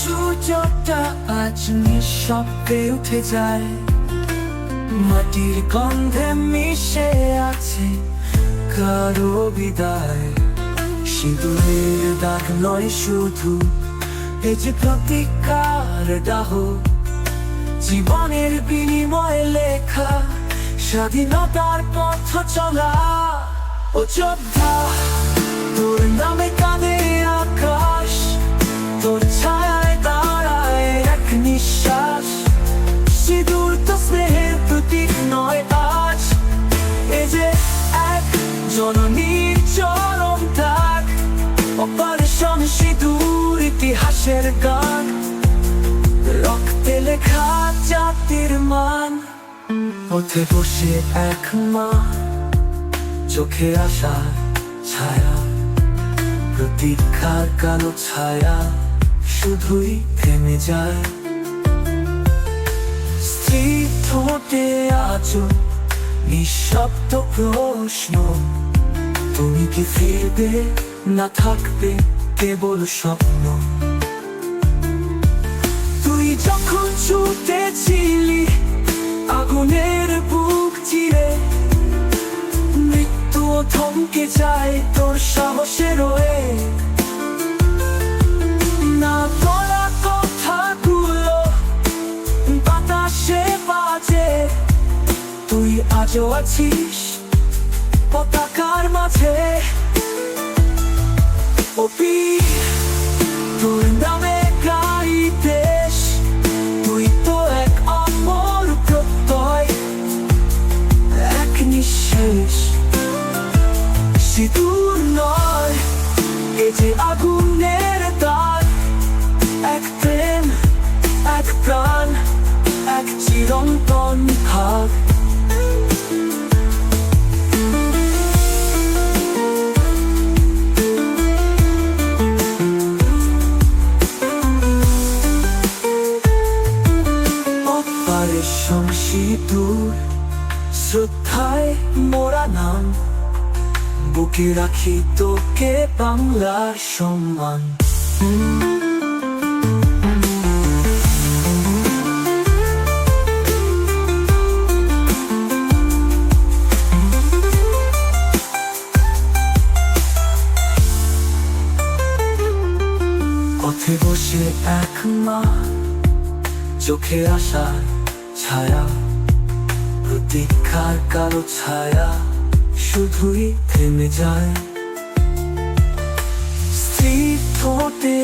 সূর্যটা আজ নিঃশব্দে উঠে যায়। মাটির গন্ধে মিশে আছে কারও বিদায়। সিঁদুরের দাগ নয় শুধু, এ যে প্রতিকার জীবনের বিনিময়ে লেখা স্বাধীনতার পথ চলা ও যোদ্ধা, তোর নামে কাঁদে জননীর চরম তাক অপারেশন সিঁদুর, ইতিহাসের গান। রক্তে লেখা জাতির মান, পথে বসে এক মা, চোখে আসা ছায়া, প্রতীক্ষার কালো ছায়া শুধুই থেমে যায়। স্ত্রী ঠোঁটে আছো নিঃশব্দ প্রশ্ন। তুমি কি ফিরবে না থাকবে কেবল স্বপ্ন? তুই যখন ছুটেছিলি আগুনের বুক চিরে মৃত্যু থমকে যায় তোর সাহসে রয়ে আজও আছিস পতাকার মাঝে। বীর, তোর নামে গাই এক এক নয় এ যে আগুনের শ্রদ্ধায় মোরা নাম? বুকে রাখি তোকে বাংলার সম্মান। পথে বসে এক মা চোখে আসা ছায়া। প্রতীক্ষার কালো ছায়া শুধুই থেমে যায়। ঠোঁটে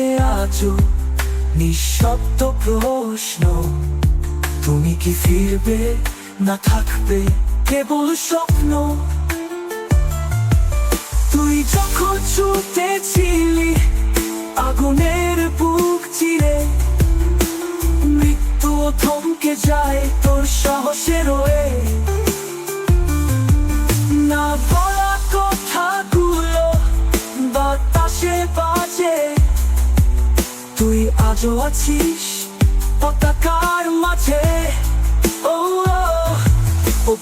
নিঃশব্দ প্রশ্ন, তুমি কি ফিরবে না থাকবে কেবল স্বপ্ন? তুই যখন ছুটেছিলি আগুনের বুক চিরে মৃত্যু থমকে যায় তোর সাহসে তুই আজও আছিস পতাকার মাঝে ও ও,